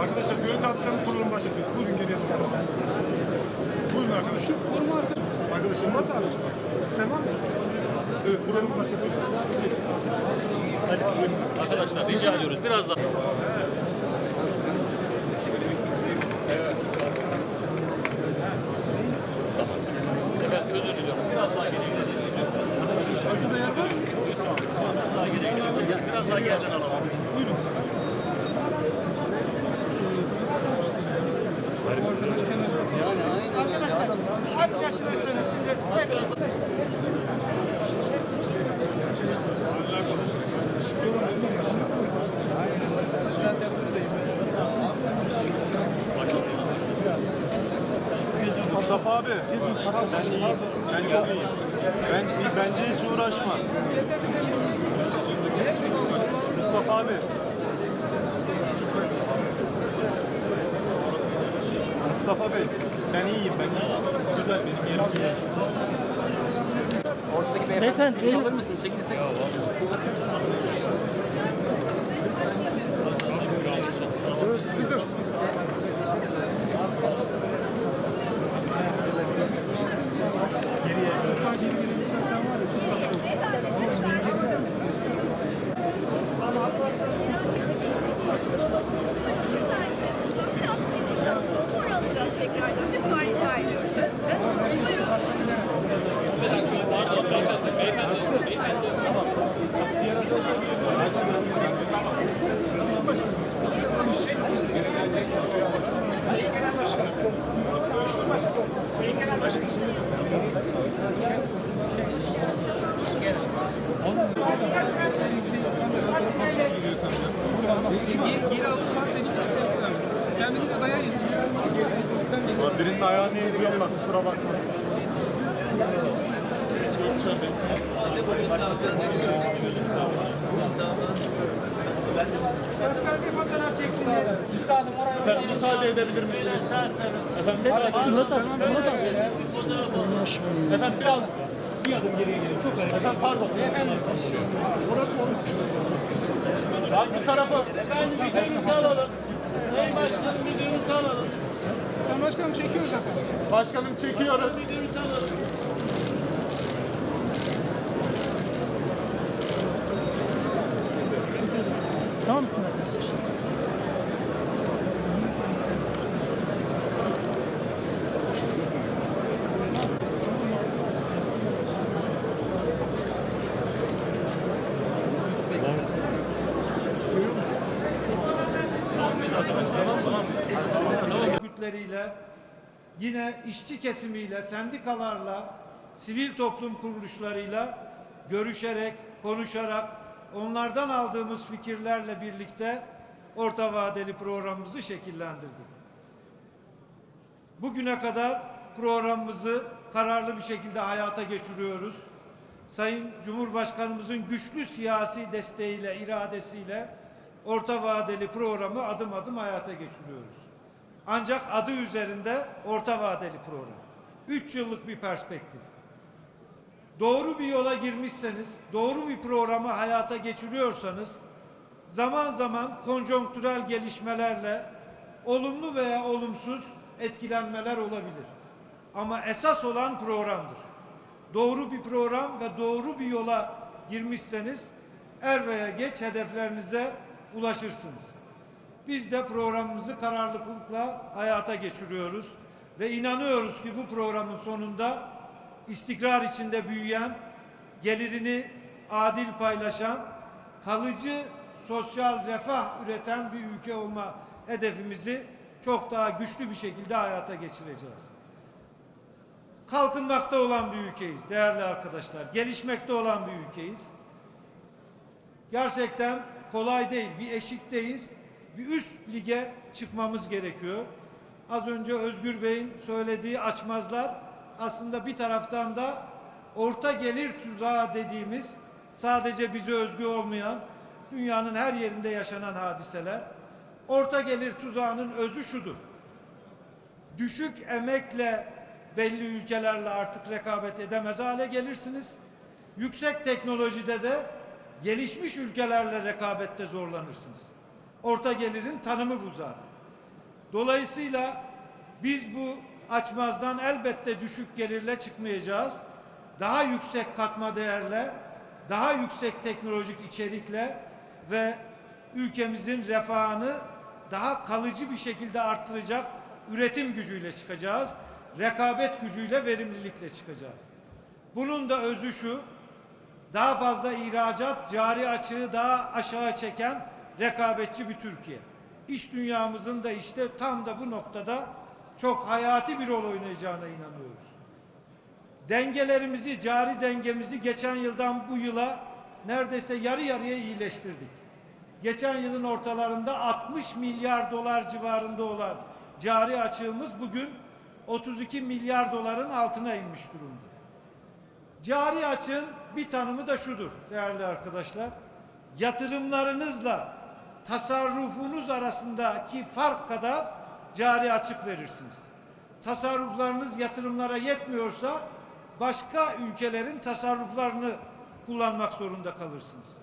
Arkadaşlar görüntü atsanız kurulum başlatıyor. Buyurun geriye doğru. Buyurun arkadaşım. Kurma arkadaşım. Kurma arkadaşım. Sen var mı? Evet, kurulum başlatıyor. Arkadaşlar rica ediyoruz. Biraz daha. Mustafa abi, ben iyiyim. Ben çok iyiyim. Ben, bence hiç uğraşma. Mustafa abi. Mustafa Bey, ben iyiyim, ben iyiyim. Güzel, benim yerim iyi. Beyefendi iş alır mısın? Çekilsek. Birinin ayağını eziyorum bak, kusura bakma. başkan bir fotoğraf çeksin. Üstadım oraya Efendim müsaade edebilir misiniz? Efendim, abi. Efendim biraz bir adım geriye gelin. Çok önemli. Efendim pardon. Efendim. Burası Abi bu tarafa. Efendim bir görüntü alalım. Sayın Başkanım bir görüntü alalım. Sen başkanım çekiyoruz zaten. Başkanım çekiyoruz. Bir görüntü alalım. Tamam mısın arkadaşlar? Yine işçi kesimiyle, sendikalarla, sivil toplum kuruluşlarıyla görüşerek, konuşarak, onlardan aldığımız fikirlerle birlikte orta vadeli programımızı şekillendirdik. Bugüne kadar programımızı kararlı bir şekilde hayata geçiriyoruz. Sayın Cumhurbaşkanımızın güçlü siyasi desteğiyle, iradesiyle orta vadeli programı adım adım hayata geçiriyoruz. Ancak adı üzerinde orta vadeli program. Üç yıllık bir perspektif. Doğru bir yola girmişseniz, doğru bir programı hayata geçiriyorsanız, zaman zaman konjonktürel gelişmelerle olumlu veya olumsuz etkilenmeler olabilir. Ama esas olan programdır. Doğru bir program ve doğru bir yola girmişseniz er veya geç hedeflerinize ulaşırsınız. Biz de programımızı kararlılıkla hayata geçiriyoruz ve inanıyoruz ki bu programın sonunda istikrar içinde büyüyen, gelirini adil paylaşan, kalıcı sosyal refah üreten bir ülke olma hedefimizi çok daha güçlü bir şekilde hayata geçireceğiz. Kalkınmakta olan bir ülkeyiz değerli arkadaşlar. Gelişmekte olan bir ülkeyiz. Gerçekten kolay değil. Bir eşikteyiz. Bir üst lige çıkmamız gerekiyor. Az önce Özgür Bey'in söylediği açmazlar aslında bir taraftan da orta gelir tuzağı dediğimiz sadece bize özgü olmayan dünyanın her yerinde yaşanan hadiseler. Orta gelir tuzağının özü şudur. Düşük emekle belli ülkelerle artık rekabet edemez hale gelirsiniz. Yüksek teknolojide de gelişmiş ülkelerle rekabette zorlanırsınız. Orta gelirin tanımı bu zaten. Dolayısıyla biz bu açmazdan elbette düşük gelirle çıkmayacağız. Daha yüksek katma değerle, daha yüksek teknolojik içerikle ve ülkemizin refahını daha kalıcı bir şekilde arttıracak üretim gücüyle çıkacağız. Rekabet gücüyle, verimlilikle çıkacağız. Bunun da özü şu, daha fazla ihracat, cari açığı daha aşağı çeken rekabetçi bir Türkiye. İş dünyamızın da işte tam da bu noktada çok hayati bir rol oynayacağına inanıyoruz. Dengelerimizi, cari dengemizi geçen yıldan bu yıla neredeyse yarı yarıya iyileştirdik. Geçen yılın ortalarında 60 milyar dolar civarında olan cari açığımız bugün 32 milyar doların altına inmiş durumda. Cari açığın bir tanımı da şudur değerli arkadaşlar. Yatırımlarınızla tasarrufunuz arasındaki fark kadar cari açık verirsiniz. Tasarruflarınız yatırımlara yetmiyorsa başka ülkelerin tasarruflarını kullanmak zorunda kalırsınız.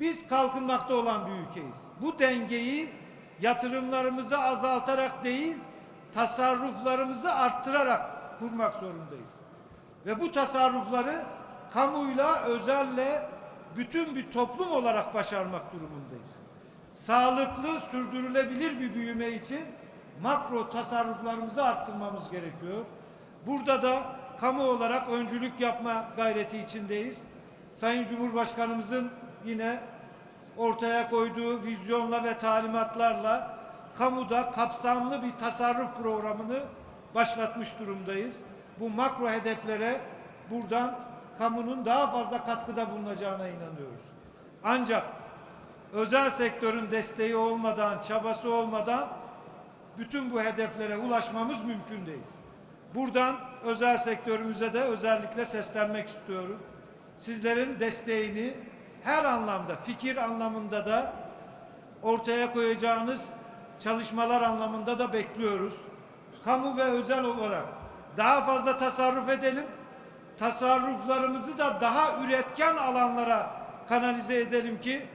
Biz kalkınmakta olan bir ülkeyiz. Bu dengeyi yatırımlarımızı azaltarak değil, tasarruflarımızı arttırarak kurmak zorundayız. Ve bu tasarrufları kamuyla, özelle, bütün bir toplum olarak başarmak durumundayız. Sağlıklı, sürdürülebilir bir büyüme için makro tasarruflarımızı arttırmamız gerekiyor. Burada da kamu olarak öncülük yapma gayreti içindeyiz. Sayın Cumhurbaşkanımızın yine ortaya koyduğu vizyonla ve talimatlarla kamuda kapsamlı bir tasarruf programını başlatmış durumdayız. Bu makro hedeflere buradan kamunun daha fazla katkıda bulunacağına inanıyoruz. Ancak özel sektörün desteği olmadan, çabası olmadan bütün bu hedeflere ulaşmamız mümkün değil. Buradan özel sektörümüze de özellikle seslenmek istiyorum. Sizlerin desteğini her anlamda, fikir anlamında da ortaya koyacağınız çalışmalar anlamında da bekliyoruz. Kamu ve özel olarak daha fazla tasarruf edelim. Tasarruflarımızı da daha üretken alanlara kanalize edelim ki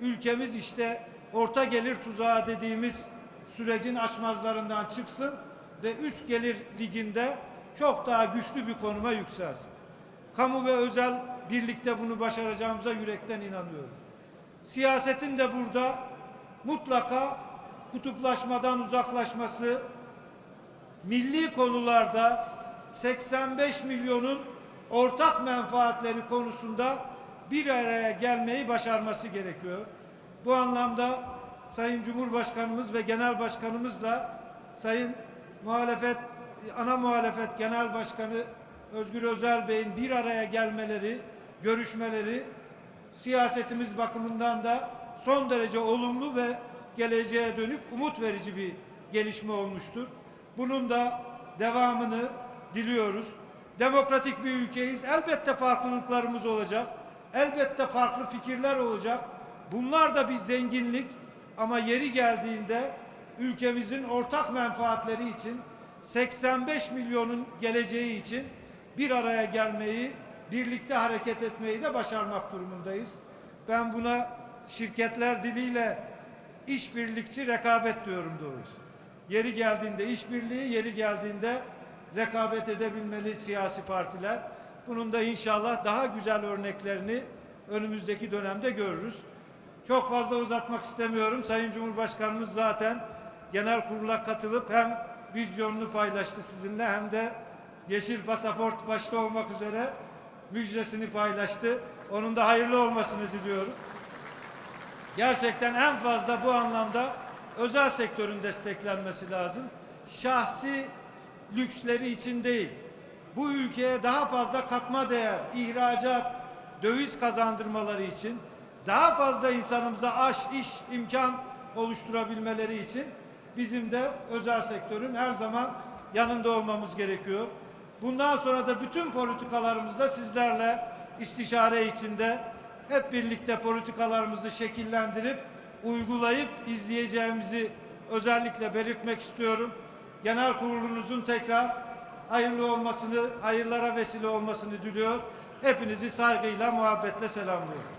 ülkemiz işte orta gelir tuzağı dediğimiz sürecin açmazlarından çıksın ve üst gelir liginde çok daha güçlü bir konuma yükselsin. Kamu ve özel birlikte bunu başaracağımıza yürekten inanıyoruz. Siyasetin de burada mutlaka kutuplaşmadan uzaklaşması, milli konularda 85 milyonun ortak menfaatleri konusunda bir araya gelmeyi başarması gerekiyor. Bu anlamda Sayın Cumhurbaşkanımız ve Genel Başkanımızla Sayın muhalefet ana muhalefet Genel Başkanı Özgür Özel Bey'in bir araya gelmeleri, görüşmeleri siyasetimiz bakımından da son derece olumlu ve geleceğe dönük umut verici bir gelişme olmuştur. Bunun da devamını diliyoruz. Demokratik bir ülkeyiz. Elbette farklılıklarımız olacak. Elbette farklı fikirler olacak. Bunlar da bir zenginlik ama yeri geldiğinde ülkemizin ortak menfaatleri için 85 milyonun geleceği için bir araya gelmeyi, birlikte hareket etmeyi de başarmak durumundayız. Ben buna şirketler diliyle işbirlikçi rekabet diyorum doğrusu. Yeri geldiğinde işbirliği, yeri geldiğinde rekabet edebilmeli siyasi partiler. Bunun da inşallah daha güzel örneklerini önümüzdeki dönemde görürüz. Çok fazla uzatmak istemiyorum. Sayın Cumhurbaşkanımız zaten genel kurula katılıp hem vizyonunu paylaştı sizinle hem de yeşil pasaport başta olmak üzere müjdesini paylaştı. Onun da hayırlı olmasını diliyorum. Gerçekten en fazla bu anlamda özel sektörün desteklenmesi lazım. Şahsi lüksleri için değil. Bu ülkeye daha fazla katma değer, ihracat, döviz kazandırmaları için, daha fazla insanımıza aş, iş, imkan oluşturabilmeleri için bizim de özel sektörün her zaman yanında olmamız gerekiyor. Bundan sonra da bütün politikalarımızda sizlerle istişare içinde hep birlikte politikalarımızı şekillendirip uygulayıp izleyeceğimizi özellikle belirtmek istiyorum. Genel kurulunuzun tekrar hayırlı olmasını, hayırlara vesile olmasını diliyor. Hepinizi saygıyla, muhabbetle selamlıyorum.